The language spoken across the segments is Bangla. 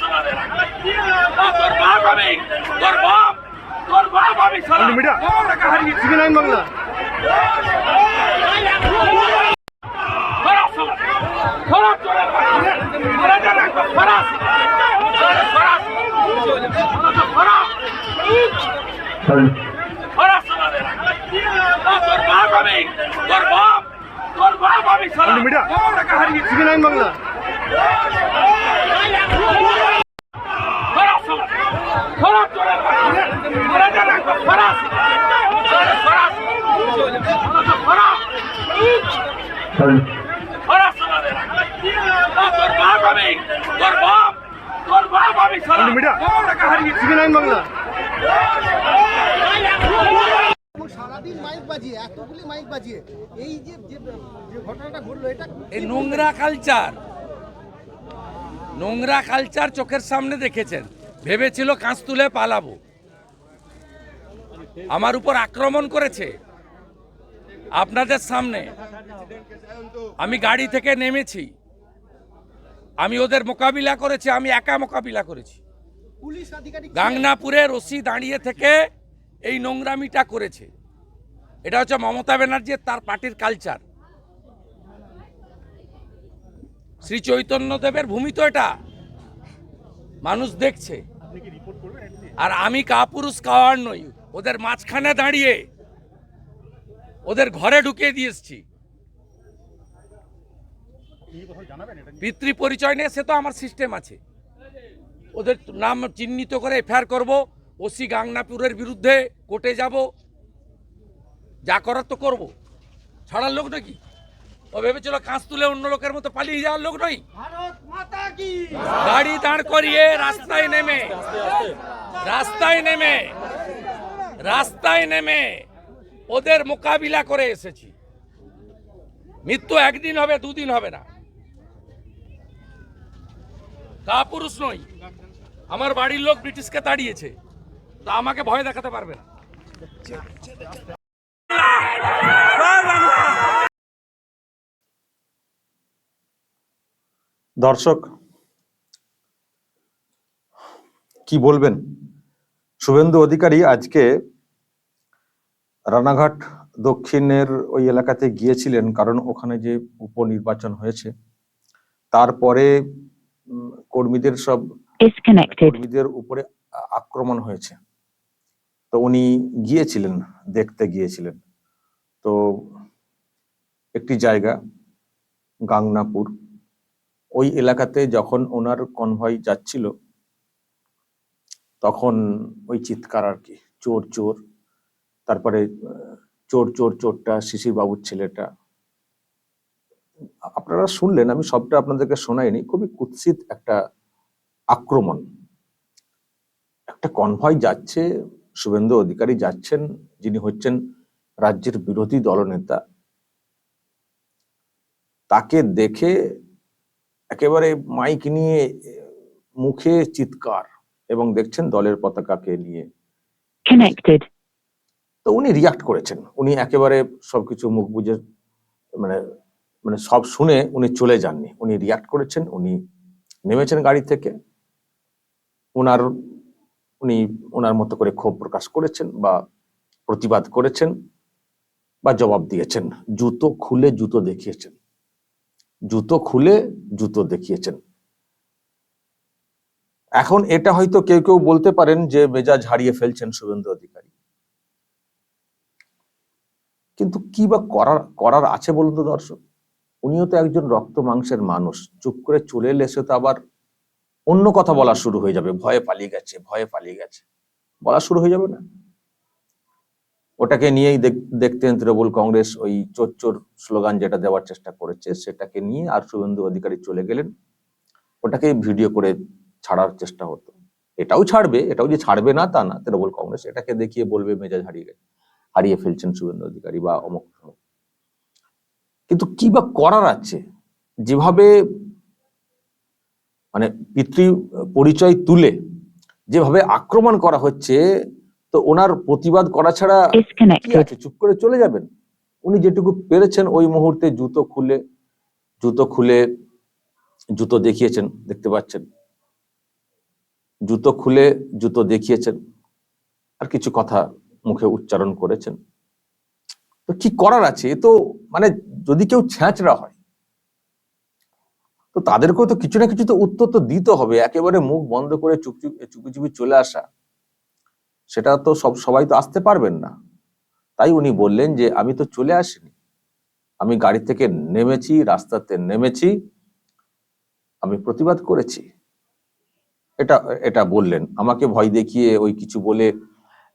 সমাজে না। তোর বাপ আমি সালা মিডিয়া। টাকা হারিয়েছি সিভি নাইন বাংলা। সারাদিন মাইক বাজিয়ে এতগুলি মাইক বাজিয়ে এই যে ঘটনাটা ঘটলো এটা এই নোংরা কালচার নোংরা কালচার চোখের সামনে দেখেছেন। ভেবেছিল কাঁচ তুলে পালাবো। আমার উপর আক্রমণ করেছে। আপনাদের সামনে আমি গাড়ি থেকে নেমেছি। আমি ওদের মোকাবিলা করেছি আমি একা মোকাবিলা করেছি। গাংনাপুরে রশি দাঁড়িয়ে থেকে এই নোংরামিটা করেছে। এটা হচ্ছে মমতা ব্যানার্জির তার পার্টির কালচার শ্রী চৈতন্য দেবের ভূমি তো এটা। মানুষ দেখছে। আর আমি কাপুরুষ কাওয়ার নই, ওদের মাঝখানে দাঁড়িয়ে ওদের ঘরে ঢুকিয়ে দিয়ে এসছি। পিতৃ পরিচয় নিয়ে সে তো আমার সিস্টেম আছে। ওদের নাম চিহ্নিত করে এফআইআর করব, ওসি গাংনাপুরের বিরুদ্ধে কোর্টে যাব। যা করার তো করব। ছাড়ার লোক নাকি? ও ভেবেছিল কাঁচ তুলে অন্য লোকের মতো পালিয়ে যাওয়ার লোক নই। গাড়ি দাঁড় করিয়ে রাস্তায় নেমে রাস্তায় নেমে রাস্তায় নেমে ওদের মোকাবিলা করে এসেছি। মৃত্যু একদিন হবে দুদিন হবে না। কাপুরুষ নই। আমার বাড়ির লোক ব্রিটিশকে তাড়িয়েছে। তা আমাকে ভয় দেখাতে পারবে না। দর্শক কি বলবেন? শুভেন্দু অধিকারী আজকে রানাঘাট দক্ষিণের ওই এলাকাতে গিয়েছিলেন কারণ ওখানে যে উপনির্বাচন হয়েছে তারপরে কর্মীদের সব কর্মীদের উপরে আক্রমণ হয়েছে। তো উনি গিয়েছিলেন দেখতে গিয়েছিলেন। তো একটি জায়গা গাংনাপুর ওই এলাকাতে যখন ওনার কনভয় যাচ্ছিল, তখন ওই চিৎকার আর কি, চোর চোর, তারপরে, চোর চোর, চোরটা শিশির বাবুর ছেলেটা। আপনারা শুনলেন, আমি সবটা আপনাদেরকে শোনাইনি, খুবই কুৎসিত একটা আক্রমণ। একটা কনভয় যাচ্ছে, শুভেন্দু অধিকারী যাচ্ছেন, যিনি হচ্ছেন রাজ্যের বিরোধী দলনেতা। তাকে দেখে একেবারে মাইক নিয়ে মুখে চিৎকার এবং দেখছেন দলের পতাকাকে নিয়ে। Connected. তো উনি রিয়াক্ট করেছেন। উনি একেবারে সবকিছু মুখ বুঝে মানে মানে সব শুনে উনি চলে যাননি। উনি রিয়াক্ট করেছেন উনি নেমেছেন গাড়ি থেকে। ওনার উনি ওনার মতো করে ক্ষোভ প্রকাশ করেছেন বা প্রতিবাদ করেছেন বা জবাব দিয়েছেন। জুতো খুলে জুতো দেখিয়েছেন। জুতো খুলে জুতো দেখিয়েছেন। এখন এটা হয়তো কেউ কেউ বলতে পারেন যে মেজাজ হারিয়ে ফেলছেন শুভেন্দু অধিকারী। কিন্তু কি বা করার করার আছে বলুন তো দর্শক? উনিও তো একজন রক্ত মাংসের মানুষ। চুপ করে চলে এলে সে তো আবার অন্য কথা বলা শুরু হয়ে যাবে। ভয়ে পালিয়ে গেছে, ভয়ে পালিয়ে গেছে। বলা শুরু হয়ে যাবে না। ওটাকে নিয়েই দেখ- দেখতেন তৃণমূল কংগ্রেস ওই চোর স্লোগান যেটা দেওয়ার চেষ্টা করেছে, সেটাকে নিয়ে আর শুভেন্দু অধিকারী চলে গেলেন। ওটাকে ভিডিও করে ছাড়ার চেষ্টা হতো। এটাও ছাড়বে, এটাও যে ছাড়বে না তা না, তৃণমূল কংগ্রেস এটাকে দেখিয়ে বলবে, মেজাজ হারিয়ে হারিয়ে ফেলছেন শুভেন্দু অধিকারী বা অমুক। কিন্তু কি বা করার আছে? যেভাবে মানে পিতৃ পরিচয় তুলে, যেভাবে আক্রমণ করা হচ্ছে তো ওনার প্রতিবাদ করা ছাড়া কি আছে? চুপ করে চলে যাবেন? উনি যেটুকু পেরেছেন ওই মুহূর্তে জুতো খুলে জুতো খুলে জুতো দেখিয়েছেন দেখতে পাচ্ছেন। জুতো খুলে জুতো দেখিয়েছেন। আর কিছু কথা মুখে উচ্চারণ করেছেন। তো কি করার আছে? এ তো মানে যদি কেউ ছ্যাঁচড়া হয় তো তাদেরকেও তো কিছু না কিছু তো উত্তর তো দিতে হবে। একেবারে মুখ বন্ধ করে চুপ চুপ চুপি চুপি চলে আসা। সেটা তো সব সবাই তো আসতে পারবেন না। তাই উনি বললেন যে আমি তো চলে আসিনি। আমি গাড়ি থেকে নেমেছি রাস্তাতে নেমেছি। আমি প্রতিবাদ করেছি। এটা এটা বললেন। আমাকে ভয় দেখিয়ে ওই কিছু বলে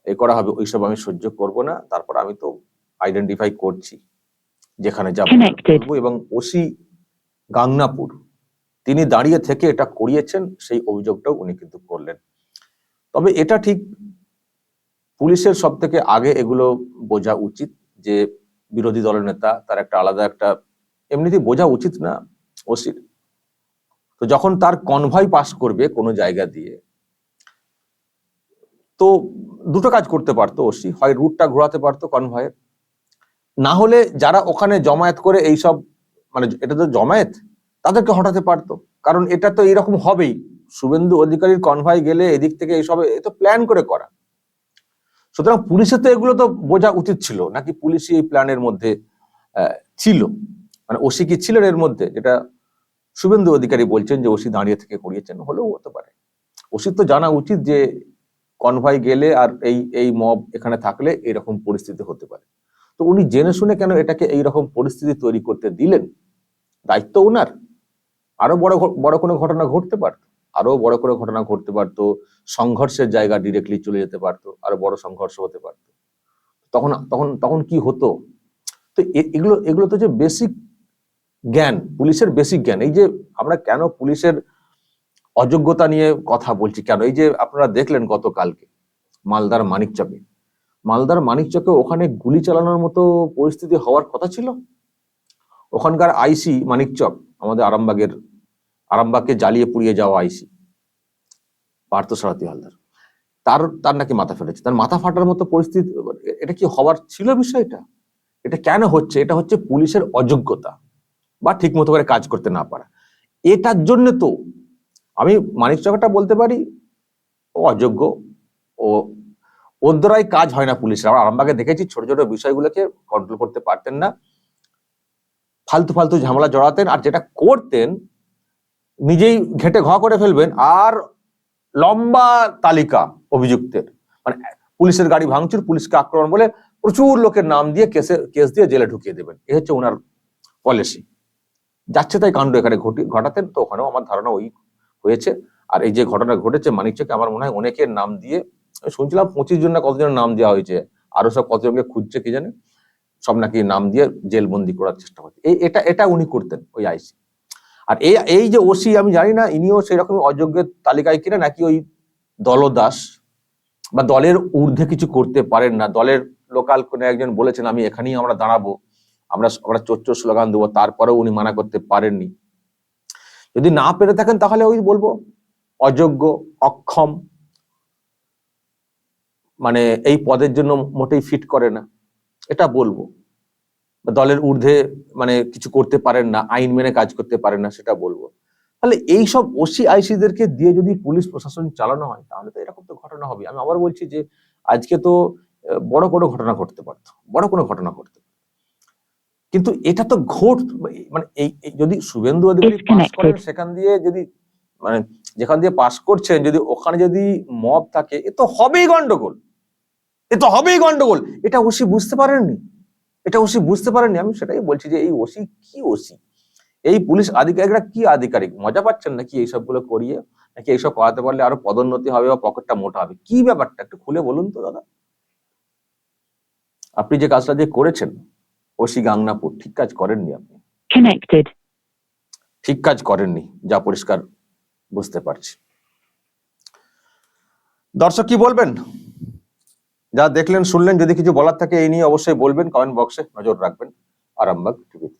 এ করা হবে ওইসব আমি সহ্য করব না। তারপর আমি তো আইডেন্টিফাই করছি যেখানে যাব. এবং ওসি গাংনাপুর তিনি দাঁড়িয়ে থেকে এটা করিয়েছেন সেই অভিযোগটাও উনি কিন্তু করলেন। তবে এটা ঠিক পুলিশের সব থেকে আগে এগুলো বোঝা উচিত যে বিরোধী দলের নেতা তার একটা আলাদা একটা এমনিতেই বোঝা উচিত না ওসির তো যখন তার কনভয় পাস করবে কোনো জায়গা দিয়ে, তো দুটো কাজ করতে পারতো ওসি হয় রুটটা ঘোরাতে পারতো কনভয়ের না হলে যারা ওখানে জমায়েত করে এইসব মানে এটা তো জমায়েত, তাদেরকে হটাতে পারতো। কারণ এটা তো এরকম হবেই। শুভেন্দু অধিকারীর কনভয় গেলে এদিক থেকে এইসব, এ তো প্ল্যান করে করা। সুতরাং পুলিশের তো এগুলো তো বোঝা উচিত ছিল, নাকি পুলিশই এই প্ল্যানের মধ্যে ছিল? মানে ওসি কি ছিলেন এর মধ্যে? যেটা শুভেন্দু অধিকারী বলছেন যে ওসি দাঁড়িয়ে থেকে করিয়েছেন, হলেও হতে পারে। ওসির তো জানা উচিত যে কনভয় গেলে আর এই এই মব এখানে থাকলে এরকম পরিস্থিতি হতে পারে। তো উনি জেনে শুনে কেন এটাকে এইরকম পরিস্থিতি তৈরি করতে দিলেন? দায়িত্ব ওনার আরও বড় বড় কোনো ঘটনা ঘটতে পারত। আরও বড় করে ঘটনা ঘটতে পারতো, সংঘর্ষের জায়গা ডিরেক্টলি চলে যেতে পারতো, আরও বড় সংঘর্ষ হতে পারতো। তখন তখন তখন কি হতো? তো এগুলো এগুলো তো যে বেসিক জ্ঞান, পুলিশের বেসিক জ্ঞান, এই যে আমরা কেন পুলিশের অযোগ্যতা নিয়ে কথা বলছি, কেন? এই যে আপনারা দেখলেন গতকালকে মালদার মানিকচকে। মালদার মানিকচকে ওখানে গুলি চালানোর মতো পরিস্থিতি হওয়ার কথা ছিল? ওখানকার আইসি মানিকচক, আমাদের আরামবাগের আরামবাগকে জ্বালিয়ে পুড়িয়ে যাওয়া আইসি, পার্থ সারথী হালদার। তার তার নাকি মাথা ফেটেছে। তার মাথা ফাটার মতো পরিস্থিতি, এটা কি হওয়ার ছিল বিষয়টা এটা? কেন হচ্ছে? এটা হচ্ছে পুলিশের অযোগ্যতা বা ঠিক মতো করে কাজ করতে না পারা। এটার জন্য তো আমি মানিক চকাটা বলতে পারি, ও অযোগ্য, ও, ওর দ্বারাই কাজ হয় না পুলিশের। আমরা আরামবাগে দেখেছি ছোট ছোট বিষয়গুলোকে কন্ট্রোল করতে পারতেন না। ফালতু ফালতু ঝামেলা জড়াতেন আর যেটা করতেন নিজেই ঘেটে ঘ করে ফেলবেন আর লম্বা তালিকা অভিযুক্তের। মানে পুলিশের গাড়ি ভাঙচুর, পুলিশকে আক্রমণ বলে প্রচুর লোকের নাম দিয়ে কেসে, কেস দিয়ে জেলে ঢুকিয়ে দেবেন। এ হচ্ছে ওনার পলিসি যাচ্ছে তাই কাণ্ড এখানে ঘটি, ঘটাতেন, তো ওখানেও আমার ধারণা ওই হয়েছে। আর এই যে ঘটনা ঘটেছে, মানিক মানিকচকে আমার মনে হয় অনেকের নাম দিয়ে শুনছিলাম পঁচিশ জন না কতজনের নাম দেওয়া হয়েছে, আরও সব কতজনকে খুঁজছে কি জানে, সব নাকি নাম দিয়ে জেলবন্দি করার চেষ্টা করছে। এটা এটা উনি করতেন ওই আইসি। আর এই এই যে ওসি, আমি জানি না, ইনিও সেরকম অযোগ্যের তালিকায় কিনা, নাকি ওই দলদাস বা দলের ঊর্ধ্বে কিছু করতে পারেন না। দলের লোকাল কোনো একজন বলেছেন, আমি এখানেই আমরা দাঁড়াবো, আমরা আমরা চোর স্লোগান দেবো। তারপরেও উনি মানা করতে পারেননি। যদি না পেরে থাকেন, তাহলে ওই বলব, অযোগ্য, অক্ষম মানে এই পদের জন্য মোটেই ফিট করে না। এটা বলব। দলের ঊর্ধ্বে মানে কিছু করতে পারেন না আইন মেনে কাজ করতে পারেন না সেটা বলব। তাহলে এই সব ওসি আইসিদেরকে দিয়ে যদি পুলিশ প্রশাসন চালানো হয় তাহলে তো এরকম তো ঘটনা হবে। আমি আবার বলছি যে আজকে তো বড় কোনো ঘটনা ঘটতে পারতো বড় কোনো ঘটনা ঘটতে কিন্তু এটা তো ঘট মানে এই এই যদি শুভেন্দু অধিকারী পাস করেন সেখান দিয়ে যদি মানে যেখান দিয়ে পাস করছেন যদি ওখানে যদি মব থাকে এ তো হবেই গন্ডগোল। এ তো হবেই গন্ডগোল। এটা ওসি বুঝতে পারেননি? এটা ওসি বুঝতে পারেনি আমি সেটাই বলছি যে এই ওসি কি ওসি? এই পুলিশ আধিকারিকরা কি আধিকারিক? মজা পাচ্ছেন নাকি এইসবগুলো করিয়ে? নাকি এইসব করাতে পারলে আরও পদোন্নতি হবে বা পকেটটা মোটা হবে? কি ব্যাপারটা? একটু খুলে বলুন তো দাদা। আপনি যে কাজটা যে করেছেন ওসি গাংনাপুর ঠিক কাজ করেননি আপনি. ঠিক কাজ করেননি যা পরিষ্কার বুঝতে পারছি। দর্শক কি বলবেন? যা দেখলেন, শুনলেন, যদি কিছু বলার থাকে, এই নিয়ে অবশ্যই বলবেন কমেন্ট বক্সে নজর রাখবেন, আরামবাগ টিভিতে